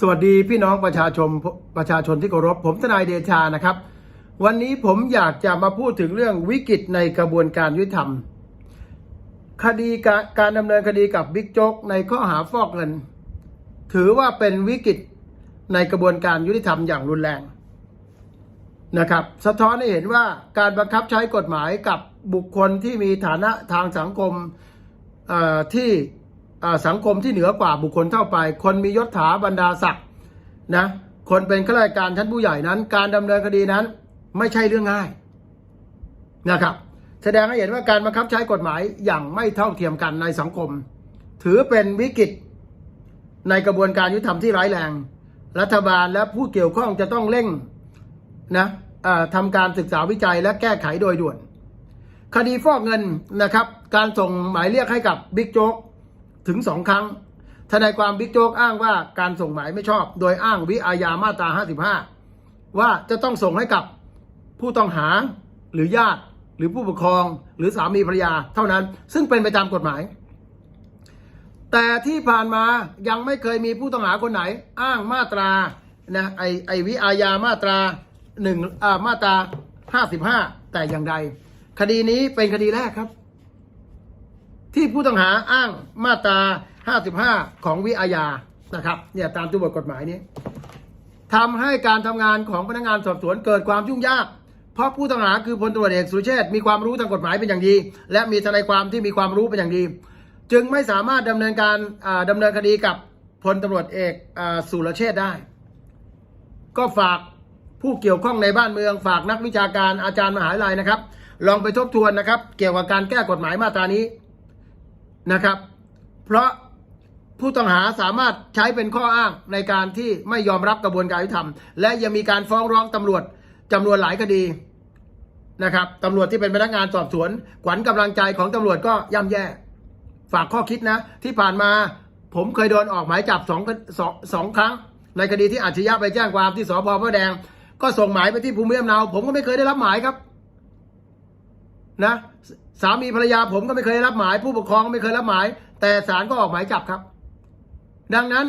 สวัสดีพี่น้องประชาชนประชาชนที่เคารพผมทนายเดชานะครับ วันนี้ผมอยากจะมาพูดถึงเรื่องวิกฤตในกระบวนการยุติธรรม คดีการดำเนินคดีกับบิ๊กโจ๊กในข้อหาฟอกเงิน ถือว่าเป็นวิกฤตในกระบวนการยุติธรรมอย่างรุนแรงนะครับ สะท้อนให้เห็นว่าการบังคับใช้กฎหมายกับบุคคลที่มีฐานะทางสังคมที่ สังคมที่เหนือกว่าบุคคลเท่าไป คนมียศถาบรรดาศักดิ์นะคนเป็นข้าราชการชั้นผู้ใหญ่นั้น การดำเนินคดีนั้น ไม่ใช่เรื่องง่ายนะครับ แสดงให้เห็นว่าการบังคับใช้กฎหมายอย่างไม่เท่าเทียมกันในสังคม ถือเป็นวิกฤตในกระบวนการยุติธรรมที่ร้ายแรง รัฐบาลและผู้เกี่ยวข้องจะต้องเร่งนะทำการศึกษาวิจัยและแก้ไขโดยด่วน คดีฟอกเงินนะครับ การส่งหมายเรียกให้กับบิ๊กโจ๊ก ถึงสองครั้งทนายความบิ๊กโจ๊กอ้างว่าการส่งหมายไม่ชอบ โดยอ้างวิอาญามาตรา 55 ว่าจะต้องส่งให้กับผู้ต้องหาหรือญาติหรือผู้ปกครอง หรือสามีภรรยาเท่านั้น ซึ่งเป็นไปตามกฎหมาย แต่ที่ผ่านมายังไม่เคยมีผู้ต้องหาคนไหน อ้างมาตรานะไอไอวิอาญามาตราหนึ่งอ่ามาตราห้าสิบห้าแต่อย่างใด คดีนี้เป็นคดีแรกครับ ที่ผู้ต้องหาอ้างมาตราห้าสิบห้าของวิอาญานะครับเนี่ยตามตัวบทกฎหมายนี้ทำให้การทำงานของพนักงานสอบสวนเกิดความยุ่งยาก เพราะผู้ต้องหาคือพลตำรวจเอกสุรเชษฐ์มีความรู้ทางกฎหมายเป็นอย่างดี และมีทนายความที่มีความรู้เป็นอย่างดี จึงไม่สามารถดำเนินการอ่าดำเนินคดีกับพลตำรวจเอกอสุรเชษฐ์ได้ ก็ฝากผู้เกี่ยวข้องในบ้านเมือง ฝากนักวิชาการอาจารย์มหาวิทยาลัยนะครับ ลองไปทบทวนนะครับ เกี่ยวกับการแก้กฎหมายมาตรานี้ นะครับ เพราะผู้ต้องหาสามารถใช้เป็นข้ออ้างในการที่ไม่ยอมรับกระบวนการยุติธรรม และยังมีการฟ้องร้องตำรวจจำนวนหลายคดีนะครับตำรวจที่เป็นพนักงานสอบสวน ขวัญกำลังใจของตำรวจก็ย่ำแย่ ฝากข้อคิดนะ ที่ผ่านมาผมเคยโดนออกหมายจับสองสองสองครั้ง ในคดีที่อาชญะไปแจ้งความที่สพพระแดง ก็ส่งหมายไปที่ภูมิลำเนาผมก็ไม่เคยได้รับหมายครับ นะ สามีภรรยาผมก็ไม่เคยรับหมาย ผู้ปกครองก็ไม่เคยรับหมาย แต่ศาลก็ออกหมายจับครับ ดังนั้น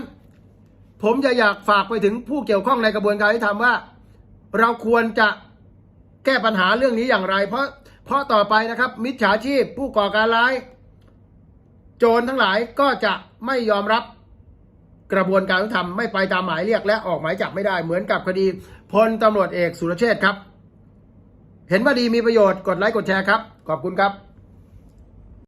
ผมจะอยากฝากไปถึงผู้เกี่ยวข้องในกระบวนการยุติธรรมว่า เราควรจะแก้ปัญหาเรื่องนี้อย่างไร เพราะเพราะต่อไปนะครับ มิจฉาชีพผู้ก่อการร้าย โจรทั้งหลายก็จะไม่ยอมรับกระบวนการยุติธรรมไม่ไปตามหมายเรียกและออกหมายจับไม่ได้เหมือนกับคดีพลตำรวจเอกสุรเชษฐ์ครับ เห็นว่าดีมีประโยชน์กดไลค์กดแชร์ครับ ขอบคุณครับ